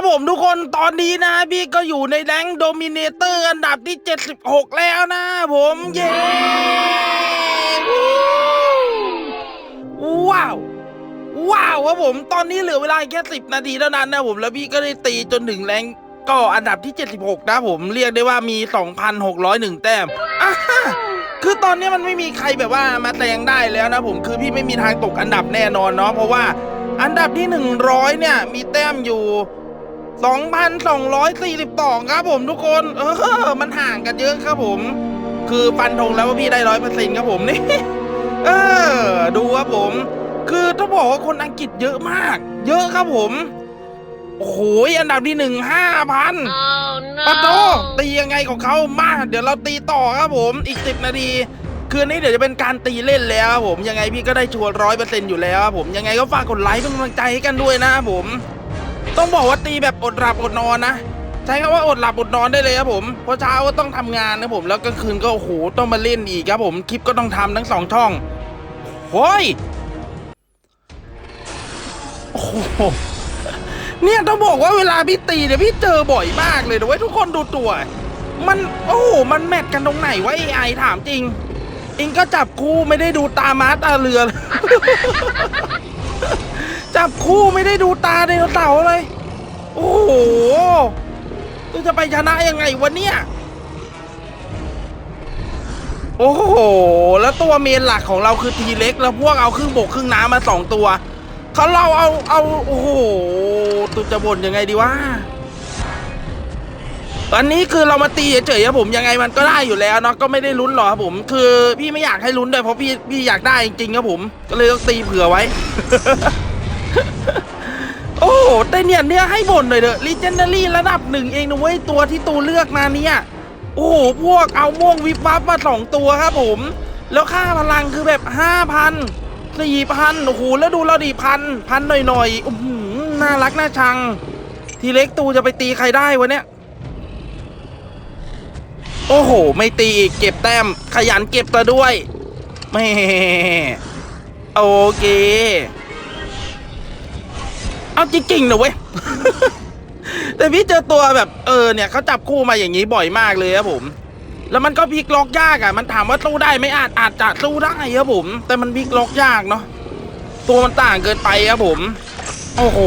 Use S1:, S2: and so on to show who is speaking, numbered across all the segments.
S1: ครับผมทุกคนตอนนี้นะพี่ก็อยู่ในแรงโดมิเนเตอร์อันดับที่ 76 แล้วนะผมเย้ว้าวว้าวครับผมตอนนี้เหลือเวลาแค่10นาทีเท่านั้นนะผมแล้วพี่ก็ได้ตีจนถึงแรงก็อันดับที่ 76 นะผมเรียกได้ว่ามี 2,601 แต้มอะคือตอนนี้มันไม่มีใครแบบว่ามาแซงได้แล้วนะผมคือพี่ไม่มีทางตกอันดับแน่นอนเนาะเพราะว่าอันดับที่ 100 เนี่ย มีแต้มอยู่ 2,242 ครับผมทุกคน เออ มันห่างกันเยอะครับผม คือฟันธงแล้วว่าพี่ได้ร้อยเปอร์เซ็นต์ครับผมนี่ เออ ดูครับผม คือต้องบอกว่าคนอังกฤษเยอะมาก เยอะครับผม โอ้โห อันดับที่หนึ่งห้าพัน
S2: Oh
S1: ปะโต
S2: no!
S1: ตียังไงของเขามา เดี๋ยวเราตีต่อครับผม อีกสิบนาทีคืนนี้เดี๋ยวจะเป็นการตีเล่นแล้วครับผมยังไงพี่ก็ได้ชัวร์ร้อยเปอร์เซ็นต์อยู่แล้วครับผมยังไงก็ฝากกดไลค์เป็นกำลังใจให้กันด้วยนะครับผม ต้องบอกว่าตีแบบอดหลับอดนอนนะใช้คำว่าอดหลับอดนอนได้เลยครับผมเพราะเช้าก็ต้องทำงานนะผมแล้วกลางคืนก็โอ้โหต้องมาเล่นอีกครับผมคลิปก็ต้องทำทั้งสองช่องโอ้ยโอ้โหเนี่ยต้องบอกว่าเวลาพี่ตีเนี่ยพี่เจอบ่อยมากเลยนะเว้ยทุกคนดูตัว มันโอ้โหมันแมทกันตรงไหนวะไอถามจริงเองก็จับคู่ไม่ได้ดูตาม้าตาเรือ จับคู่ไม่ได้ดูตาไดโนเสาร์เลย โอ้โหตัวจะไปชนะยังไงวะเนี่ย โอ้โห แล้วตัวเมนหลักของเราคือทีเล็ก แล้วพวกเอาครึ่งบกครึ่งน้ำมาสองตัว เขาเราเอาเอาโอ้โหตุจะบ่นยังไงดีวะอันนี้คือเรามาตีเฉยๆครับผมยังไงมันก็ได้อยู่แล้วเนาะก็ไม่ได้ลุ้นหรอกครับผม คือพี่ไม่อยากให้ลุ้นด้วยเพราะพี่พี่อยากได้จริงๆครับผม ก็เลยต้องตีเผื่อไว้ โอ้โหแต่เนี่ยเนี่ยให้บ่นหน่อยเถอะ Legendary ระดับหนึ่งเองนะเว้ยตัวที่ตูเลือกมาเนี่ยโอ้โหพวกเอาม่วงวิบวับมาสองตัวครับผม แล้วค่าพลังคือแบบห้าพันสี่พันโอ้โหแล้วดูเราดิพันพันหน่อยๆอื้อหือน่ารักน่าชัง ทีเล็กตูจะไปตีใครได้วะเนี่ย โอ้โห ไม่ตีอีกเก็บแต้มขยันเก็บตัวด้วยแม่โอเค เอาจริงๆนะเว้ย แต่พี่เจอตัวแบบเออเนี่ยเขาจับคู่มาอย่างนี้บ่อยมากเลยครับผม แล้วมันก็พลิกล็อกยากอะ มันถามว่าสู้ได้ไหมอาจอาจจะสู้ได้ครับผม แต่มันพลิกล็อกยากเนาะ ตัวมันต่างเกินไปครับผม โอ้โห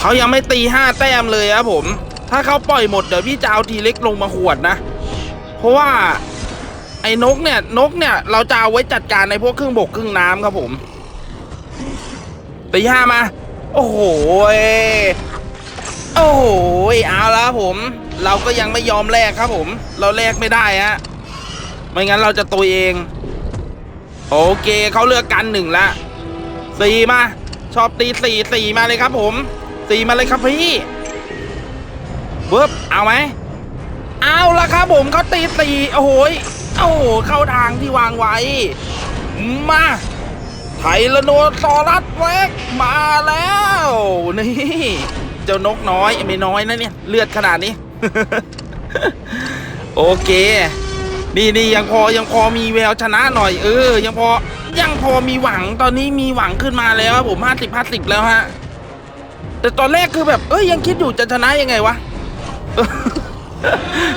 S1: เขายังไม่ตีห้าแต้มเลยครับผม ถ้าเขาปล่อยหมดเดี๋ยวพี่จะเอาทีเล็กลงมาหวดนะ เพราะว่าไอ้นกเนี่ยนกเนี่ยเราจะเอาไว้จัดการในพวกครึ่งบกครึ่งน้ำครับผม ตีห้ามา โอ้โห โอ้โห เอาแล้วผม เราก็ยังไม่ยอมแลกครับผม เราแลกไม่ได้ฮะ ไม่งั้นเราจะตุยเอง โอเคเขาเลือกกันหนึ่งละสี่มา ชอบตีสี่สี่มาเลยครับผม สี่มาเลยครับพี่เบิบเอาไหม เอาละครับผมเขาตีสี่โอ้โห โอ้โห เข้าทางที่วางไว้ มา ไทรโนซอรัสแวกมาแล้ว นี่ เจ้านกน้อยไม่น้อยนะเนี่ย เลือดขนาดนี้ โอเค นี่นี่ยังพอยังพอมีแววชนะหน่อยเออ ยังพอยังพอมีหวังตอนนี้มีหวังขึ้นมาแล้วผมห้าสิบห้าสิบแล้วฮะ แต่ตอนแรกคือแบบเอ้ยยังคิดอยู่จะชนะยังไงวะ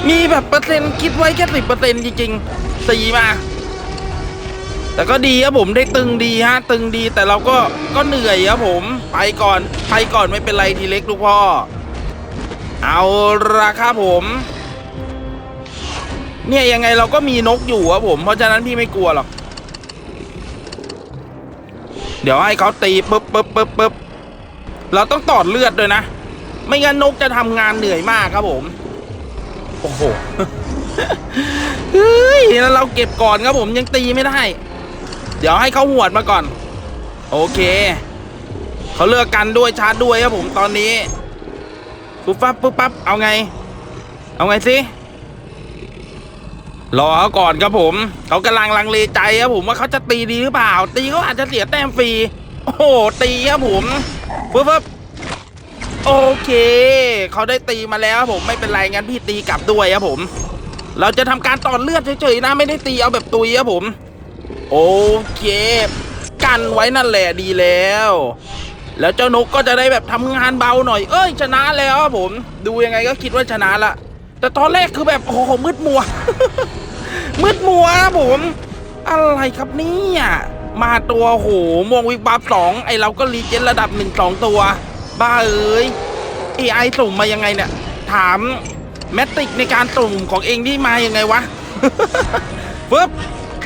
S1: มีแบบเปอร์เซ็นต์คิดไว้แค่สิบเปอร์เซ็นต์จริงๆสี่มา แต่ก็ดีครับผมได้ตึงดีฮะตึงดีแต่เราก็ก็เหนื่อยครับผมไปก่อนไปก่อนไม่เป็นไรทีเล็กลูกพ่อ เอาละครับผม เนี่ยยังไงเราก็มีนกอยู่ครับผม เพราะฉะนั้นพี่ไม่กลัวหรอกเดี๋ยวให้เขาตีปึ๊บปึ๊บปึ๊บปึ๊บเราต้องตอดเลือดด้วยนะ ไม่งั้นนกจะทำงานเหนื่อยมากครับผม โอ้โหเฮ้ยแล้วเราเก็บก่อนครับผมยังตีไม่ได้ เดี๋ยวให้เขาหวดมาก่อน โอเคเขาเลือกกันด้วยชาร์จด้วยครับผมตอนนี้ปุ๊บปั๊บปุ๊บปั๊บเอาไง เอาไงสิรอเขาก่อนครับผมเขากำลังลังเลใจครับผมว่าเขาจะตีดีหรือเปล่า ตีเขาอาจจะเสียแต้มฟรีโอ้โหตีครับผมปุ๊บปั๊บโอเคเขาได้ตีมาแล้วครับผมไม่เป็นไรงั้นพี่ตีกลับด้วยครับผม เราจะทำการต่อเลือดเฉยๆนะไม่ได้ตีเอาแบบตุยครับผม โอเค กันไว้นั่นแหละดีแล้ว แล้วเจ้านกก็จะได้แบบทำงานเบาหน่อย เอ้ยชนะแล้วครับผม ดูยังไงก็คิดว่าชนะละ แต่ตอนแรกคือแบบโอ้โหมืดมัว มืดมัวครับผม อะไรครับเนี่ยมาตัวโหมวงวิบวับสองไอเราก็รีเจนระดับหนึ่งสองตัว บ้าเอ้ย AI สุ่มมายังไงเนี่ย ถามแมตติกในการสุ่มของเองที่มายังไงวะปึ๊บ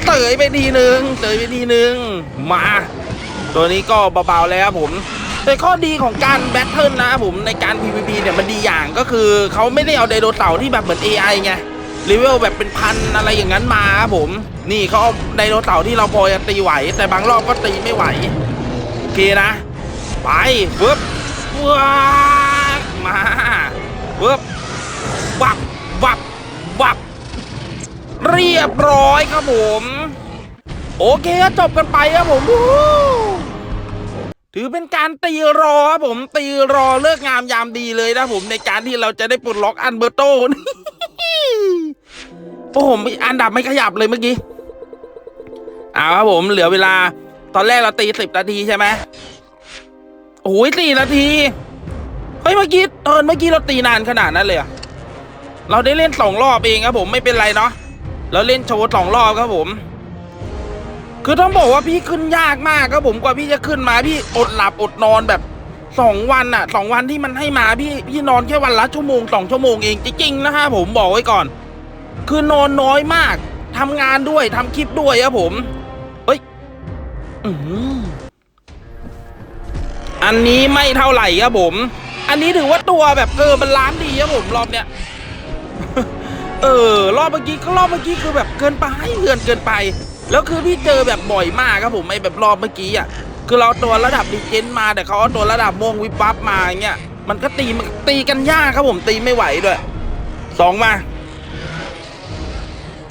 S1: เตยไปทีนึงเตยไปทีนึงมา ตัวนี้ก็เบาๆแล้วครับผม แต่ข้อดีของการแบทเทิลนะครับผมในการ PVP เนี่ยมันดีอย่างก็คือเขาไม่ได้เอาไดโนเสาร์ที่แบบเหมือน AI ไงเลเวลแบบเป็นพันอะไรอย่างนั้นมาครับผม นี่เขาเอาไดโนเสาร์ที่เราพอจะตีไหว แต่บางรอบก็ตีไม่ไหว โอเคนะ ไปปึ๊บว้ามาปึ๊บวับวับวับ เรียบร้อยครับผม โอเคก็จบกันไปครับผมถือเป็นการตีรอครับผมตีรอเลิกงามยามดีเลยนะผมในการที่เราจะได้ปลดล็อกอันเบอร์โตโอ้โหอันดับไม่ขยับเลยเมื่อกี้เอาครับผมเหลือเวลา ตอนแรกเราตีสิบนาทีใช่ไหมโอ้ยสี่นาทีเฮ้ยเมื่อกี้เออเมื่อกี้เราตีนานขนาดนั้นเลยเราได้เล่นสองรอบเองครับผมไม่เป็นไรเนาะ เราเล่นโชว์สองรอบครับผม คือต้องบอกว่าพี่ขึ้นยากมากครับผมกว่าพี่จะขึ้นมาพี่อดหลับอดนอนแบบสองวันอะสองวันที่มันให้มาพี่พี่นอนแค่วันละชั่วโมงสองชั่วโมงเองจริงๆนะฮะผมบอกไว้ก่อน คือนอนน้อยมากทำงานด้วยทำคลิปด้วยครับผมเฮ้ยอือันนี้ไม่เท่าไหร่ครับผม อันนี้ถือว่าตัวแบบเออมันล้านดีครับผมรอบเนี้ย เออ รอบเมื่อกี้ก็รอบเมื่อกี้คือแบบเกินไปเกินเกินไป แล้วคือพี่เจอแบบบ่อยมากครับผมไอ้แบบรอบเมื่อกี้อะคือเราตัวระดับดีเจนมาแต่เขาเอาตัวระดับม่วงวิบวับมาอย่างเงี้ยมันก็ตีมันตีกันยากครับผมตีไม่ไหวด้วยสองมา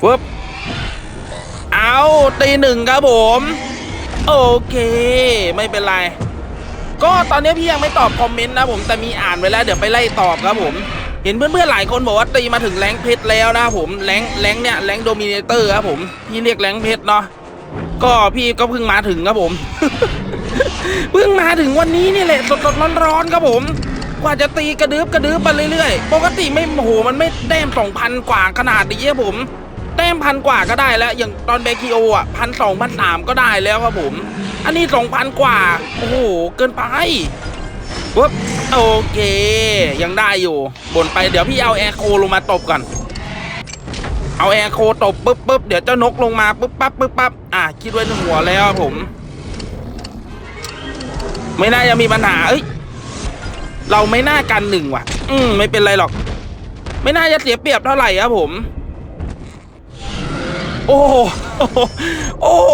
S1: ฟึบเอาตีหนึ่งครับผม โอเค ไม่เป็นไร ก็ตอนนี้พี่ยังไม่ตอบคอมเมนต์นะผมแต่มีอ่านไว้แล้ว เดี๋ยวไปไล่ตอบครับผม เห็นเพื่อนๆหลายคนบอกว่าตีมาถึงแรงเพชรแล้วนะผมแรงแรงเนี่ยแรงโดมิเนเตอร์ครับผมพี่เรียกแรงเพชรเนาะก็พี่ก็เพิ่งมาถึงครับผมเพิ่งมาถึงวันนี้นี่แหละสดๆร้อนๆครับผมกว่าจะตีกระดึบกระดึบไปเรื่อยๆ ปกติไม่โอ้โหมันไม่แต้มสองพันกว่าขนาดนี้ครับผม แต้มพันกว่าก็ได้แล้ว อย่างตอนเบคิโออะพันสองพันสามก็ได้แล้วครับผม อันนี้สองพันกว่า โอ้โห เกินไป ปุ๊บโอเค ยังได้อยู่บ่นไปเดี๋ยวพี่เอาแอร์โคลงมาตบก่อน เอาแอร์โคตบปุ๊บปุ๊บเดี๋ยวเจ้านกลงมาปุ๊บปั๊บปุ๊บปั๊บอะคิดไว้ในหัวแล้วผม ไม่น่าจะมีปัญหา เอ้ย เราไม่น่ากันหนึ่งว่ะ อืมไม่เป็นไรหรอก ไม่น่าจะเสียเปรียบเท่าไหร่ครับผม โอ้โห โอ้โห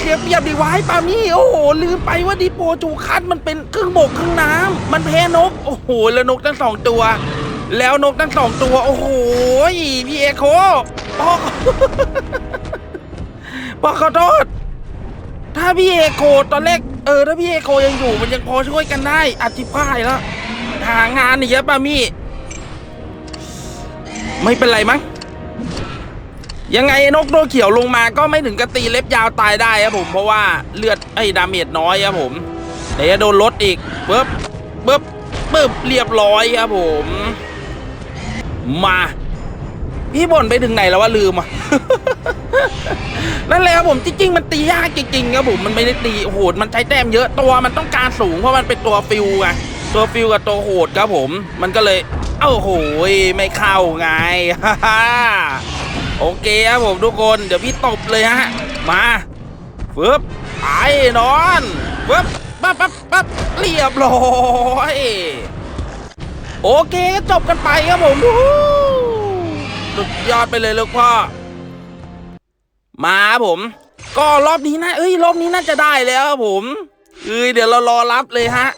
S1: เสียเปรียบดีวายปามี่ โอ้โห ลืมไปว่าดิโปจูคัสมันเป็นครึ่งบกครึ่งน้ำ มันแพ้นก โอ้โห แล้วนกทั้งสองตัว แล้วนกทั้งสองตัว โอ้โห พี่เอโคพ่อพ่อขอโทษถ้าพี่เอโคตอนแรก เออ ถ้าพี่เอโคยังอยู่ มันยังพอช่วยกันได้อธิพายแล้ว หางานอีกแล้วปามี่ ไม่เป็นไรมั้ง ยังไงนกตัวเขียวลงมาก็ไม่ถึงกับตีเล็บยาวตายได้ครับผมเพราะว่าเลือดไอ้ดาเมจน้อยครับผมเดี๋ยวจะโดนลดอีกปึ๊บปึ๊บปึ๊บเรียบร้อยครับผม มา พี่บ่นไปถึงไหนแล้วว่าลืมอะนั่นแหละครับผมจริงๆมันตียากจริงๆครับผมมันไม่ได้ตีโอ้โหมันใช้แต้มเยอะตัวมันต้องการสูงเพราะมันเป็นตัวฟิวไงตัวฟิวกับตัวโหดครับผม มันก็เลย เอ้าโหยไม่เข้าไง โอเคครับผมทุกคนเดี๋ยวพี่ตบเลยฮะมาฟึบไปนอนฟึบปั๊บปั๊บปั๊บเรียบร้อยโอเคก็จบกันไปครับผมสุดยอดไปเลยลูกพ่อมาครับผม ก็รอบนี้นะเอ้ยรอบนี้น่าจะได้แล้วครับผมเอ้ยเดี๋ยวเรารอรับเลยฮะ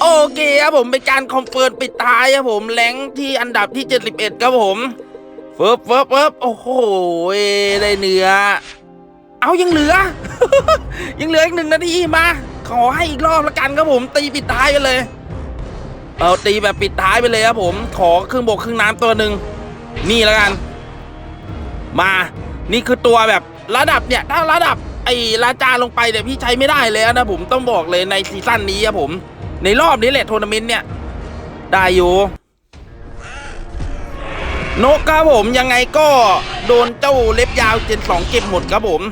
S1: โอเคครับผมเป็นการคอมเฟิร์มปิดท้ายครับผมแรงที่อันดับที่ 71ครับผม ฟิบเฟิบเฟิบโอ้โหได้เนื้อ เอายังเหลือ ยังเหลืออีกหนึ่งนาทีมา ขอให้อีกรอบละกันครับผมตีปิดท้ายไปเลย เอาตีแบบปิดท้ายไปเลยครับผม ขอครึ่งบกครึ่งน้ำตัวหนึ่งนี่ล้วกัน มา นี่คือตัวแบบระดับเนี่ย ถ้าระดับไอ้ลาจาลงไปเนี่ยพี่ใช้ไม่ได้แล้วนะผมต้องบอกเลยในซีซั่นนี้ครับผม ในรอบนี้แหละทัวร์นาเมนต์เนี่ย ได้อยู่ นกครับผมยังไงก็โดนเจ้าเล็บยาวเจนสองเก็บหมดครับผม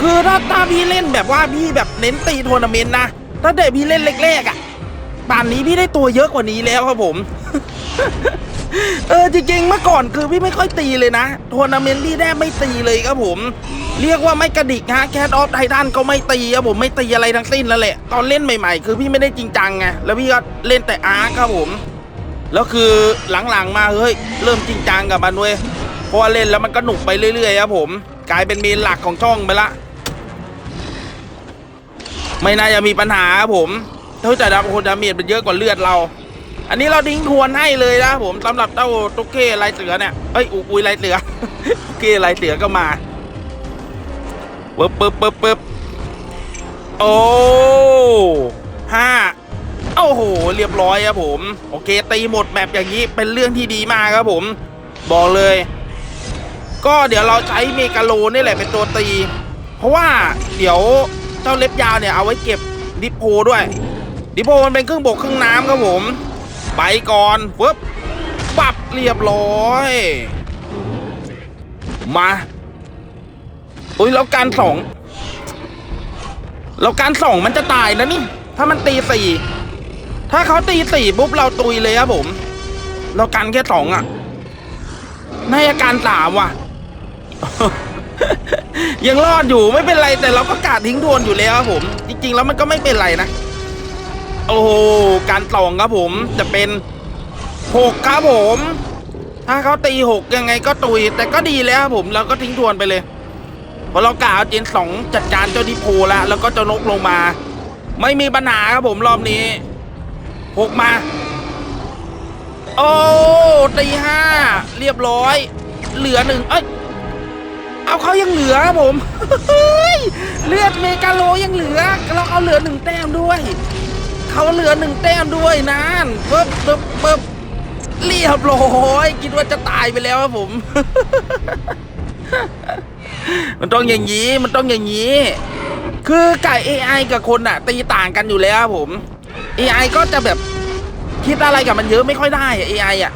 S1: คือถ้าถ้าพี่เล่นแบบว่าพี่แบบเน้นตีทัวร์นาเมนต์นะถ้าเด็กพี่เล่นแรกๆอะป่านนี้พี่ได้ตัวเยอะกว่านี้แล้วครับผม เออจริงๆเมื่อก่อนคือพี่ไม่ค่อยตีเลยนะทัวร์นาเมนต์พี่แทบไม่ตีเลยครับผม เรียกว่าไม่กระดิกฮะแคทออฟไททันก็ไม่ตีครับผมไม่ตีอะไรทั้งสิ้นแล้วแหละตอนเล่นใหม่ ๆ คือพี่ไม่ได้จริงจังไงแล้วพี่ก็เล่นแต่อาร์คครับผม แล้วคือหลังๆมาเฮ้ยเริ่มจริงจังกับมันเว้ยเพราะว่าเล่นแล้วมันก็หนุกไปเรื่อยๆครับผมกลายเป็นเมนหลักของช่องไปละ ไม่น่าจะมีปัญหาครับผมเท่าแต่ดาโคนดาเมจมันเยอะกว่าเลือดเรา อันนี้เราทิ้งทวนให้เลยนะผมสำหรับเจ้าตุ๊กเก้ลายเสือเนี่ยเอ้ยอุอุยลายเสือตุ๊กเก้ลายเสือก็มาปึ๊บปึ๊บปึ๊บปึ๊บโอ้ โอ้โห เรียบร้อยครับผม โอเค ตีหมดแบบอย่างนี้เป็นเรื่องที่ดีมากครับผม บอกเลย ก็เดี๋ยวเราใช้เมกาโลนี่แหละเป็นตัวตี เพราะว่าเดี๋ยวเจ้าเล็บยาวเนี่ยเอาไว้เก็บดิโพด้วย ดิโพมันเป็นครึ่งบกครึ่งน้ำครับผม ไปก่อนฟึบปับเรียบร้อย มาอุ้ยแล้วการสองแล้วการสองมันจะตายนะนี่ ถ้ามันตีสี่ ถ้าเขาตีสี่ปุ๊บเราตุยเลยครับผม เรากันแค่สองอะในอาการสามว่ะ ยังรอดอยู่ไม่เป็นไรแต่เราก็กาดทิ้งทวนอยู่แล้วครับผม จริง ๆ แล้วมันก็ไม่เป็นไรนะ โอ้โหการสองครับผม จะเป็นหกครับผม ถ้าเขาตีหกยังไงก็ตุย แต่ก็ดีแล้วครับผมเราก็ทิ้งทวนไปเลยพราะเรากล่าวเจนสองจัดการเจ้าดิโพแล้วแล้วก็เจ้านกลงมา ไม่มีปัญหาครับผมรอบนี้ หกมา โอ้ตีห้าเรียบร้อย เหลือหนึ่งเอ้ยเอาเขายังเหลือครับผมเลือดเมกาโลยังเหลือเราเอาเหลือหนึ่งแต้มด้วยเขาเหลือหนึ่งแต้มด้วยนานปึ๊บปึ๊บปึ๊บเรียบร้อยคิดว่าจะตายไปแล้วครับผม มันต้องอย่างนี้มันต้องอย่างนี้ คือไก่ AI กับคนอะตีต่างกันอยู่แล้วครับผม AI ก็จะแบบคิดอะไรกับมันเยอะไม่ค่อยได้อะ AI อะ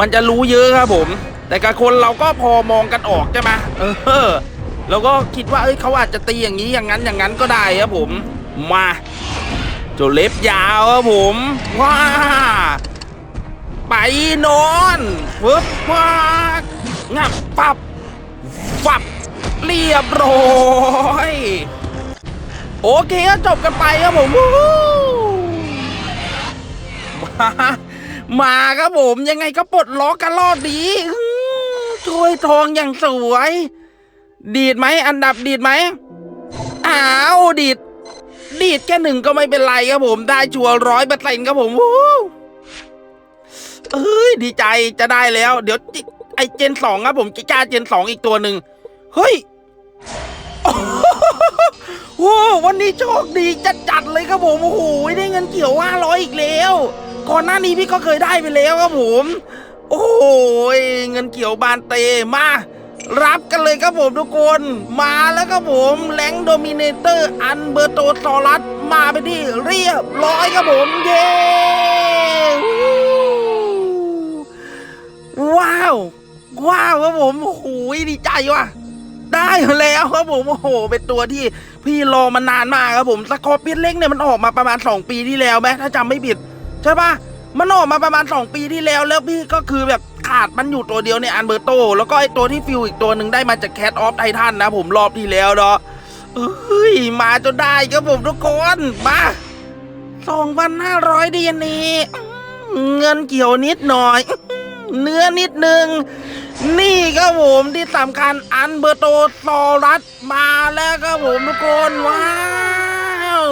S1: มันจะรู้เยอะครับผม แต่กับคนเราก็พอมองกันออกใช่ไหมเออเราก็คิดว่าเอ้ยเขาอาจจะตีอย่างนี้อย่างนั้นอย่างนั้นก็ได้ครับผม มาเจ้าเล็บยาวครับผมว้าไปนอนฟึบว้างับปับฟับเรียบร้อย โอเคก็จบกันไปครับผมวู้ มาครับผมยังไงก็ปลดล็อกกันรอดดีถ้วยทองอย่างสวย ดีดไหมอันดับดีดไหมอ้าวดีด ดีดแค่หนึ่งก็ไม่เป็นไรครับผมได้ชัวร้อยเปอร์เซ็นต์ครับผมวู้เอ้ยดีใจจะได้แล้ว เดี๋ยวไอเจนสองครับผมกิก้าเจนสองอีกตัวหนึ่งเฮ้ยโอ้วันนี้โชคดีจัดๆเลยครับผมโอ้โหได้เงินเกี่ยวว่าร้อยอีกแล้ว ก่อนหน้านี้พี่ก็เคยได้ไปแล้วครับผม โอ้โหเงินเกี่ยวบานเตมา รับกันเลยครับผมทุกคน มาแล้วครับผมแหลงโดมิเนเตอร์ อันเบอร์โตซอรัสมาไปที่เรียบร้อยครับผมเย้วู้ว้าว ว้าวครับผมโอ้โหดีใจว่ะได้แล้วครับผมโอ้โห เป็นตัวที่พี่รอมานานมากครับผมสกอร์เปียนเล็กเนี่ยมันออกมาประมาณ 2 ปีที่แล้วไหมถ้าจำไม่ผิด ใช่ปะมันออกมาประมาณ 2 ปีที่แล้วแล้วพี่ก็คือแบบขาดมันอยู่ตัวเดียวในอันเบอร์โต แล้วก็ไอตัวที่ฟิวอีกตัวหนึ่งได้มาจากแคทออฟไททันนะผมรอบที่แล้วเนาะเอ้ยมาจนได้ครับผมทุกคนมา2,500ดีนี่เงินเกี่ยวนิดหน่อย เนื้อนิดนึง นี่ครับผมที่สำคัญอันเบอร์โตซอรัสมาแล้วครับผมทุกคนว้าว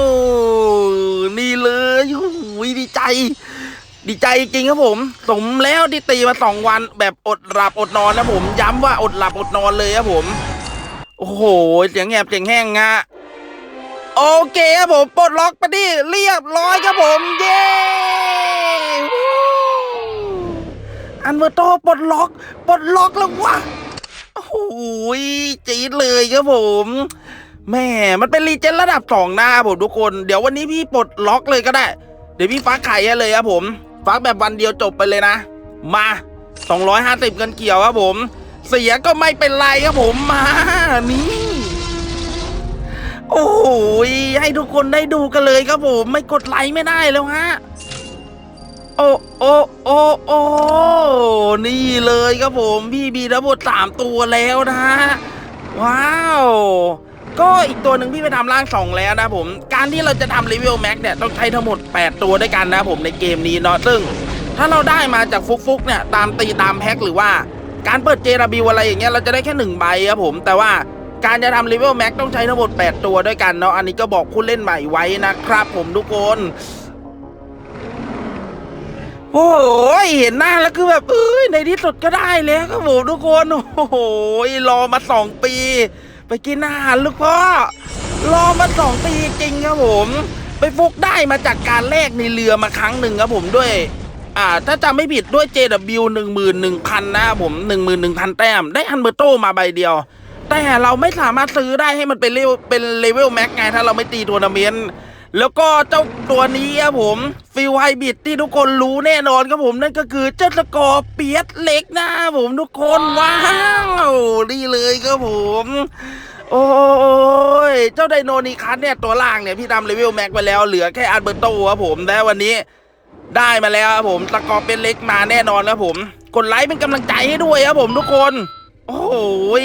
S1: นี่เลย โอ้โหดีใจ ดีใจจริงครับผม สมแล้วที่ตีมาสองวันแบบอดหลับอดนอนนะผม ย้ำว่าอดหลับอดนอนเลยครับผม โอ้โห เสียงแหบเสียงแห้งงะโอเคครับผมปลดล็อกไปดิเรียบร้อยครับผม เย้วู้อันเบอร์โตปลดล็อกปลดล็อกแล้ววะโอ้โหจี๊ดเลยครับผมแม่มันเป็นรีเจนระดับสองหน้าผมทุกคน เดี๋ยววันนี้พี่ปลดล็อกเลยก็ได้ เดี๋ยวพี่ฟักไข่ให้เลยครับผม ฟักแบบวันเดียวจบไปเลยนะ มา 250เงินเกี่ยวครับผม เสียก็ไม่เป็นไรครับผมมานี่โอ้โหยให้ทุกคนได้ดูกันเลยครับผม ไม่กดไลค์ไม่ได้แล้วฮะโอ้โอ้โอ้โอ้นี่เลยครับผม พี่บีทั้งหมดสามตัวแล้วนะฮะว้าว ก็อีกตัวหนึ่งพี่ไปทำร่างสองแล้วนะผม การที่เราจะทำรีวิวแม็กเนี่ยต้องใช้ทั้งหมด 8 ตัวด้วยกันนะผมในเกมนี้เนาะซึ่ง ถ้าเราได้มาจากฟุกฟุกๆเนี่ยตามตีตามแพ็คหรือว่าการเปิดเจราบิวอะไรอย่างเงี้ยเราจะได้แค่หนึ่งใบครับผมแต่ว่าการจะทำรีวิวแม็กต้องใช้ทั้งหมด 8 ตัวด้วยกันเนาะอันนี้ก็บอกผู้เล่นใหม่ไว้นะครับผมทุกคนโอ้โหเห็นหน้าแล้วคือแบบเอ้ยในที่สุดก็ได้แล้วครับผมทุกคน โอ้โหรอมาสองปี ไปกินอาหารลูกพ่อรอมาสองปีจริงครับผม ไปฟุกได้มาจากการแลกในเรือมาครั้งหนึ่งครับผมด้วยอ่าถ้าจำไม่ผิดด้วย JW 1 1 0 0 0 นะครับผม 11,000 แต้ม ได้อันเบอร์โตมาใบเดียว แต่เราไม่สามารถซื้อได้ให้มันเป็นเลเวลเป็นเลเวลแม็กไง ถ้าเราไม่ตีทัวร์นาเมนต์ แล้วก็เจ้าตัวนี้ครับผมฟิลไฮบิดที่ทุกคนรู้แน่นอนครับผมนั่นก็คือเจ้าตะกอเปียดเล็กนะครับผมทุกคนว้าวนี่เลยครับผมโอ้ย เจ้าไดโนนีคัสเนี่ยตัวล่างเนี่ยพี่ทำเลเวลแม็กไปแล้วเหลือแค่อัลเบอร์โตครับผมแต่วันนี้ได้มาแล้วครับผมตะกอเป็นเล็กมาแน่นอนครับผมกดไลค์เป็นกำลังใจให้ด้วยครับผมทุกคน โอ้โหย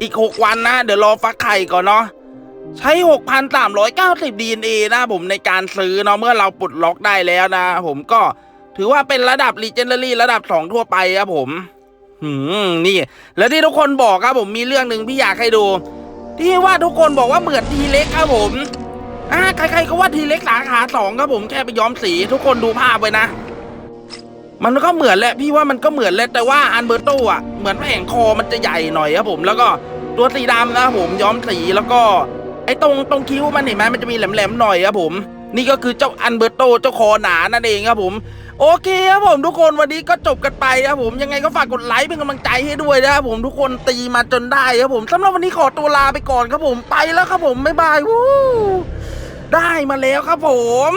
S1: อีก6วันนะ เดี๋ยวรอฟักไข่ก่อนเนาะ ใช้ 6,390 DNA นะผมในการซื้อเนาะเมื่อเราปลดล็อกได้แล้วนะ ผมก็ถือว่าเป็นระดับ Legendary ระดับ 2 ทั่วไปครับผมหืมนี่ แล้วที่ทุกคนบอกครับผมมีเรื่องหนึ่งพี่อยากให้ดู ที่ว่าทุกคนบอกว่าเหมือนทีเล็กครับผมอ่าใครๆก็ว่าทีเล็กสาขาสองครับผมแค่ไปย้อมสีทุกคนดูภาพไว้นะ มันก็เหมือนแหละพี่ว่ามันก็เหมือนแหละแต่ว่าอันเบอร์โตอะเหมือนแผงคอมันจะใหญ่หน่อยครับผมแล้วก็ตัวสีดำนะผมย้อมสีแล้วก็ อ้ตรงตรงคิ้วมันเห็นไหมมันจะมีแหลมๆหน่อยครับผม นี่ก็คือเจ้าอันเบอร์โตเจ้าคอหนานั่นเองครับผมโอเคครับผมทุกคนวันนี้ก็จบกันไปครับผมยังไงก็ฝากกดไลค์เป็นกำลังใจให้ด้วยนะครับผมทุกคนตีมาจนได้ครับผมสำหรับวันนี้ขอตัวลาไปก่อนครับผมไปแล้วครับผมบ๊ายบายวู้ได้มาแล้วครับผม